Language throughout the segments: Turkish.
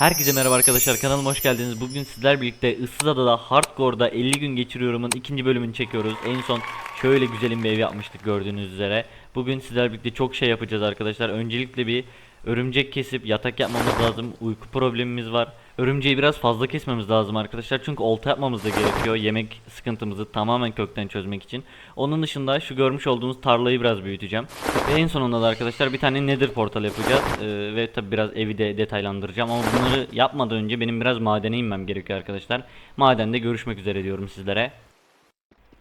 Herkese merhaba arkadaşlar kanalıma hoş geldiniz. Bugün sizler birlikte ıssız adada hardcore'da 50 gün geçiriyorumun ikinci bölümünü çekiyoruz. En son şöyle güzelim bir ev yapmıştık gördüğünüz üzere. Bugün sizler birlikte çok şey yapacağız arkadaşlar. Öncelikle bir örümcek kesip yatak yapmamız lazım. Uyku problemimiz var. Örümceği biraz fazla kesmemiz lazım arkadaşlar. Çünkü olta yapmamız da gerekiyor. Yemek sıkıntımızı tamamen kökten çözmek için. Onun dışında şu görmüş olduğunuz tarlayı biraz büyüteceğim. Ve en sonunda da arkadaşlar bir tane nether portal yapacağız. Ee, ve tabi biraz evi de detaylandıracağım. Ama bunları yapmadan önce benim biraz madene inmem gerekiyor arkadaşlar. Madende görüşmek üzere diyorum sizlere.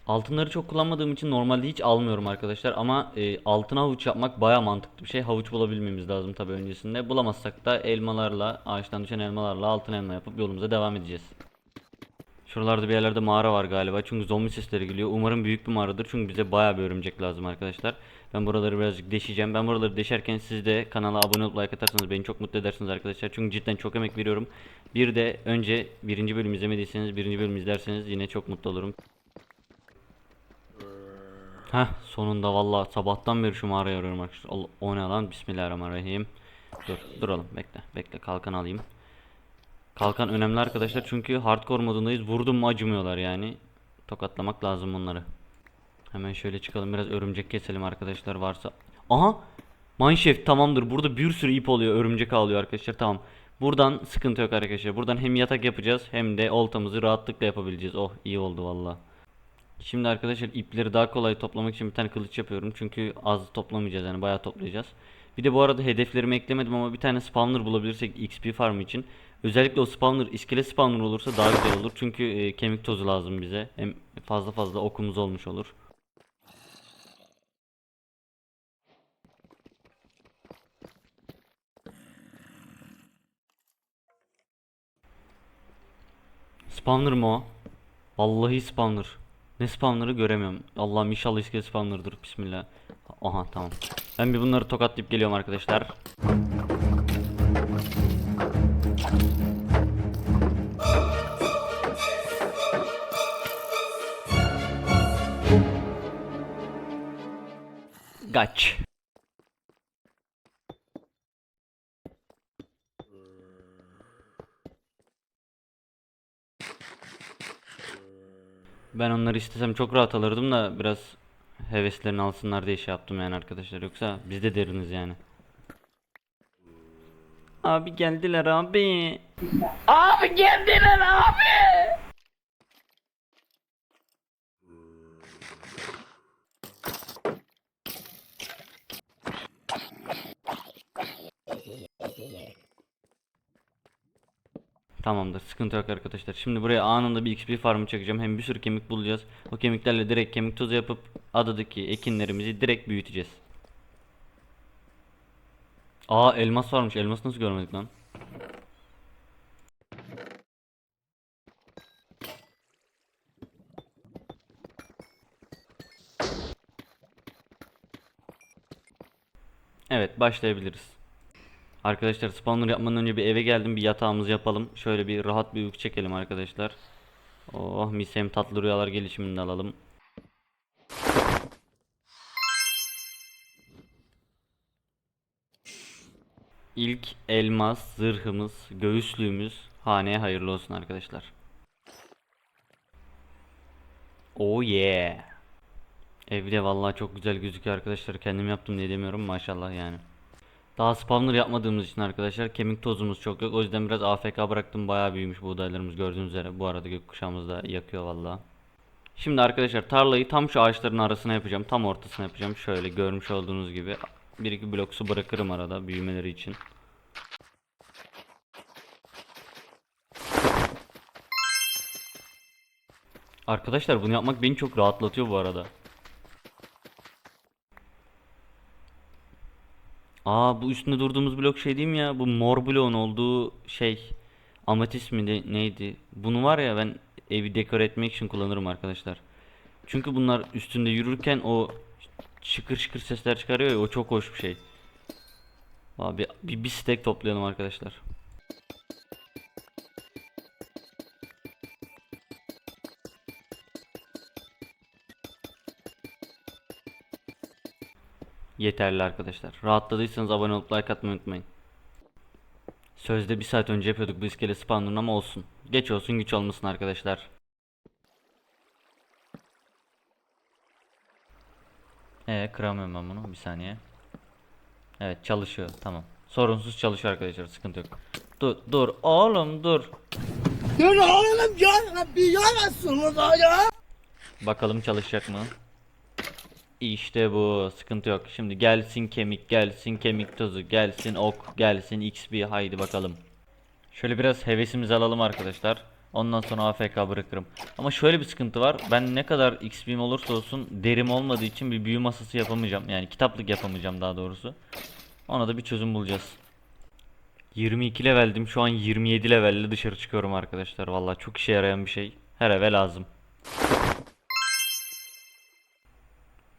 Altınları çok kullanmadığım için normalde hiç almıyorum arkadaşlar ama e, altın havuç yapmak baya mantıklı bir şey. Havuç bulabilmemiz lazım tabi öncesinde. Bulamazsak da elmalarla, ağaçtan düşen elmalarla altın elma yapıp yolumuza devam edeceğiz. Şuralarda bir yerlerde mağara var galiba çünkü zombi sesleri geliyor. Umarım büyük bir mağaradır çünkü bize baya bir örümcek lazım arkadaşlar. Ben buraları birazcık deşeceğim. Ben buraları deşerken siz de kanala abone olup like atarsanız beni çok mutlu edersiniz arkadaşlar. Çünkü cidden çok emek veriyorum. Bir de önce birinci bölüm izlemediyseniz birinci bölüm izlerseniz yine çok mutlu olurum. Heh sonunda valla sabahtan beri şu mağarayı arıyorum arkadaşlar. O ne lan bismillahirrahmanirrahim. Dur duralım bekle bekle kalkan alayım. Kalkan önemli arkadaşlar çünkü hardcore modundayız. Vurdum mu acımıyorlar yani. Tokatlamak lazım bunları. Hemen şöyle çıkalım biraz örümcek keselim arkadaşlar varsa. Aha! Mineshaft tamamdır. Burada bir sürü ip oluyor. Örümcek ağlıyor arkadaşlar. Tamam. Buradan sıkıntı yok arkadaşlar. Buradan hem yatak yapacağız hem de oltamızı rahatlıkla yapabileceğiz. Oh iyi oldu valla. Şimdi arkadaşlar ipleri daha kolay toplamak için bir tane kılıç yapıyorum. Çünkü az toplamayacağız yani bayağı toplayacağız. Bir de bu arada hedeflerimi eklemedim ama bir tane spawner bulabilirsek XP farm için. Özellikle o spawner iskelet spawner olursa daha güzel olur. Çünkü e, kemik tozu lazım bize. Hem fazla fazla okumuz olmuş olur. Spawner mı o? Vallahi spawner. Ne spawner'ı göremiyorum. Allah'ım inşallah iskelet spawner'dır. Bismillah. Aha tamam. Ben bir bunları tokatlayıp geliyorum arkadaşlar. Kaç. Ben onları istesem çok rahat alırdım da biraz heveslerini alsınlar diye şey yaptım yani arkadaşlar yoksa biz de deriniz yani. Abi geldiler abi. Abi geldiler abi. Tamamdır sıkıntı yok arkadaşlar. Şimdi buraya anında bir XP farmı çekeceğim. Hem bir sürü kemik bulacağız. O kemiklerle direkt kemik tozu yapıp adadaki ekinlerimizi direkt büyüteceğiz. Aa elmas varmış. Elmas nasıl görmedik lan? Evet başlayabiliriz. Arkadaşlar spawner yapmadan önce bir eve geldim bir yatağımızı yapalım. Şöyle bir rahat bir uyku çekelim arkadaşlar. Oh mis hem tatlı rüyalar gelişimini alalım. İlk elmas, zırhımız, göğüslüğümüz haneye hayırlı olsun arkadaşlar. Oh yeah. Evde vallahi çok güzel gözüküyor arkadaşlar. Kendim yaptım diye demiyorum maşallah yani. Daha spawner yapmadığımız için arkadaşlar kemik tozumuz çok yok. O yüzden biraz AFK bıraktım. Bayağı büyümüş buğdaylarımız gördüğünüz üzere. Bu arada gökkuşağımız da yakıyor vallahi. Şimdi arkadaşlar tarlayı tam şu ağaçların arasına yapacağım. Tam ortasına yapacağım. Şöyle görmüş olduğunuz gibi. Bir iki blok su bırakırım arada büyümeleri için. Arkadaşlar bunu yapmak beni çok rahatlatıyor bu arada. Aa bu üstünde durduğumuz blok şey değil mi ya? Bu mor bloğun olduğu şey. Amatist mi de, neydi? Bunu var ya ben evi dekor etmek için kullanırım arkadaşlar. Çünkü bunlar üstünde yürürken o şıkır şıkır sesler çıkarıyor ya o çok hoş bir şey. Abi bir, bir stack toplayalım arkadaşlar. Yeterli arkadaşlar. Rahatladıysanız abone olup like atmayı unutmayın. Sözde bir saat önce yapıyorduk bu iskele spawnlarını ama olsun. Geç olsun güç olmasın arkadaşlar. Ee kıramıyorum ben bunu bir saniye. Evet çalışıyor tamam. Sorunsuz çalışıyor arkadaşlar sıkıntı yok. Dur dur oğlum dur. Dur oğlum ya bir yarasınız ya. Bakalım çalışacak mı? İşte bu sıkıntı yok. Şimdi gelsin kemik gelsin kemik tozu gelsin ok gelsin XP haydi bakalım. Şöyle biraz hevesimizi alalım arkadaşlar. Ondan sonra AFK bırakırım. Ama şöyle bir sıkıntı var. Ben ne kadar XP'm olursa olsun derim olmadığı için bir büyü masası yapamayacağım. Yani kitaplık yapamayacağım daha doğrusu. Ona da bir çözüm bulacağız. 22 leveldim. Şu an 27 levelle dışarı çıkıyorum arkadaşlar. Vallahi çok işe yarayan bir şey. Her eve lazım.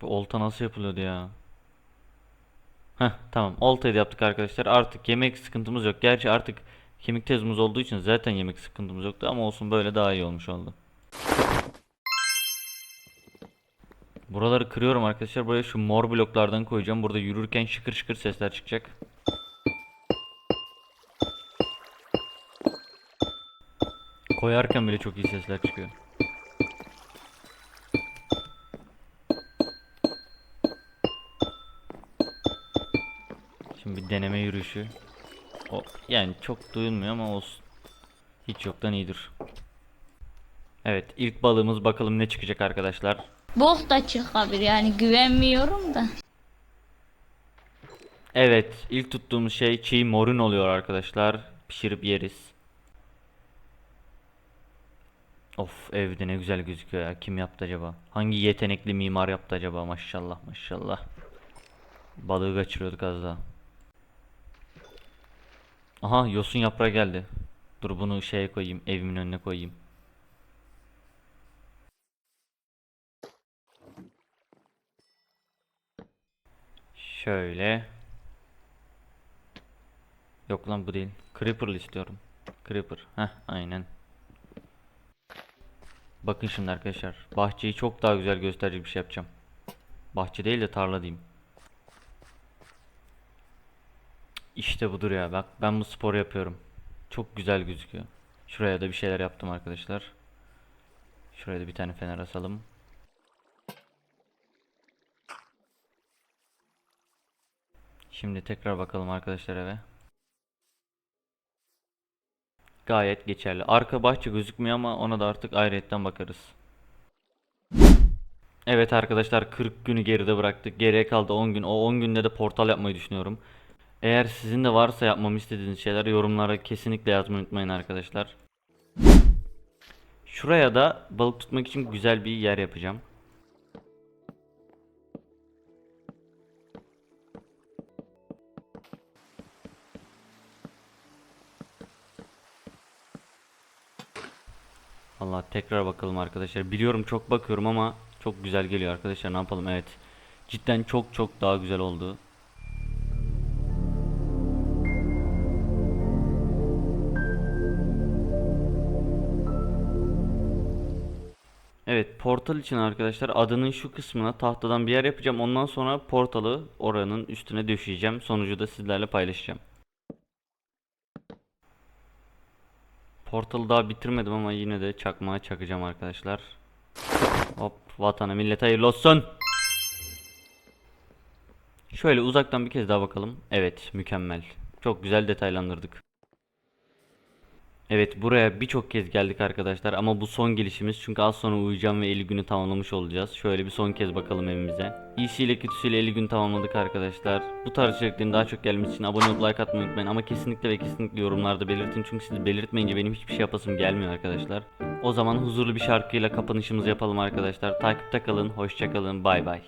Bu olta nasıl yapılıyordu ya? Heh tamam oltayı da yaptık arkadaşlar. Artık yemek sıkıntımız yok. Gerçi artık kemik tezimiz olduğu için zaten yemek sıkıntımız yoktu ama olsun böyle daha iyi olmuş oldu. Buraları kırıyorum arkadaşlar. Buraya şu mor bloklardan koyacağım. Burada yürürken şıkır şıkır sesler çıkacak. Koyarken bile çok iyi sesler çıkıyor. Yürüyüşü. O yani çok duyulmuyor ama olsun. Hiç yoktan iyidir. Evet, ilk balığımız bakalım ne çıkacak arkadaşlar. Bok da çıkabilir yani güvenmiyorum da. Evet, ilk tuttuğumuz şey çiğ morun oluyor arkadaşlar. Pişirip yeriz. Of, evde ne güzel gözüküyor ya. Kim yaptı acaba? Hangi yetenekli mimar yaptı acaba? Maşallah, maşallah. Balığı kaçırıyorduk az daha. Aha, yosun yaprağı geldi. Dur bunu şeye koyayım, evimin önüne koyayım. Şöyle. Yok lan bu değil. Creeper'lı istiyorum. Creeper. Heh aynen. Bakın şimdi arkadaşlar. Bahçeyi çok daha güzel gösterecek bir şey yapacağım. Bahçe değil de tarla diyeyim. İşte budur ya. Bak ben bu sporu yapıyorum. Çok güzel gözüküyor. Şuraya da bir şeyler yaptım arkadaşlar. Şuraya da bir tane fener asalım. Şimdi tekrar bakalım arkadaşlar eve. Gayet geçerli. Arka bahçe gözükmüyor ama ona da artık ayrıyetten bakarız. Evet arkadaşlar 40 günü geride bıraktık. Geriye kaldı 10 gün. O 10 günde de portal yapmayı düşünüyorum. Eğer sizin de varsa yapmamı istediğiniz şeyler yorumlara kesinlikle yazmayı unutmayın arkadaşlar. Şuraya da balık tutmak için güzel bir yer yapacağım. Allah tekrar bakalım arkadaşlar. Biliyorum çok bakıyorum ama çok güzel geliyor arkadaşlar. Ne yapalım? Evet. Cidden çok çok daha güzel oldu. Portal için arkadaşlar adının şu kısmına tahtadan bir yer yapacağım. Ondan sonra portalı oranın üstüne döşeyeceğim. Sonucu da sizlerle paylaşacağım. Portalı daha bitirmedim ama yine de çakmağa çakacağım arkadaşlar. Hop vatana millet hayırlı olsun. Şöyle uzaktan bir kez daha bakalım. Evet mükemmel. Çok güzel detaylandırdık. Evet buraya birçok kez geldik arkadaşlar ama bu son gelişimiz çünkü az sonra uyuyacağım ve 50 günü tamamlamış olacağız. Şöyle bir son kez bakalım evimize. İyisiyle kötüsüyle 50 gün tamamladık arkadaşlar. Bu tarz içeriklerin daha çok gelmesi için abone olup like atmayı unutmayın ama kesinlikle ve kesinlikle yorumlarda belirtin çünkü siz belirtmeyince benim hiçbir şey yapasım gelmiyor arkadaşlar. O zaman huzurlu bir şarkıyla kapanışımızı yapalım arkadaşlar. Takipte kalın, hoşça kalın, bay bay.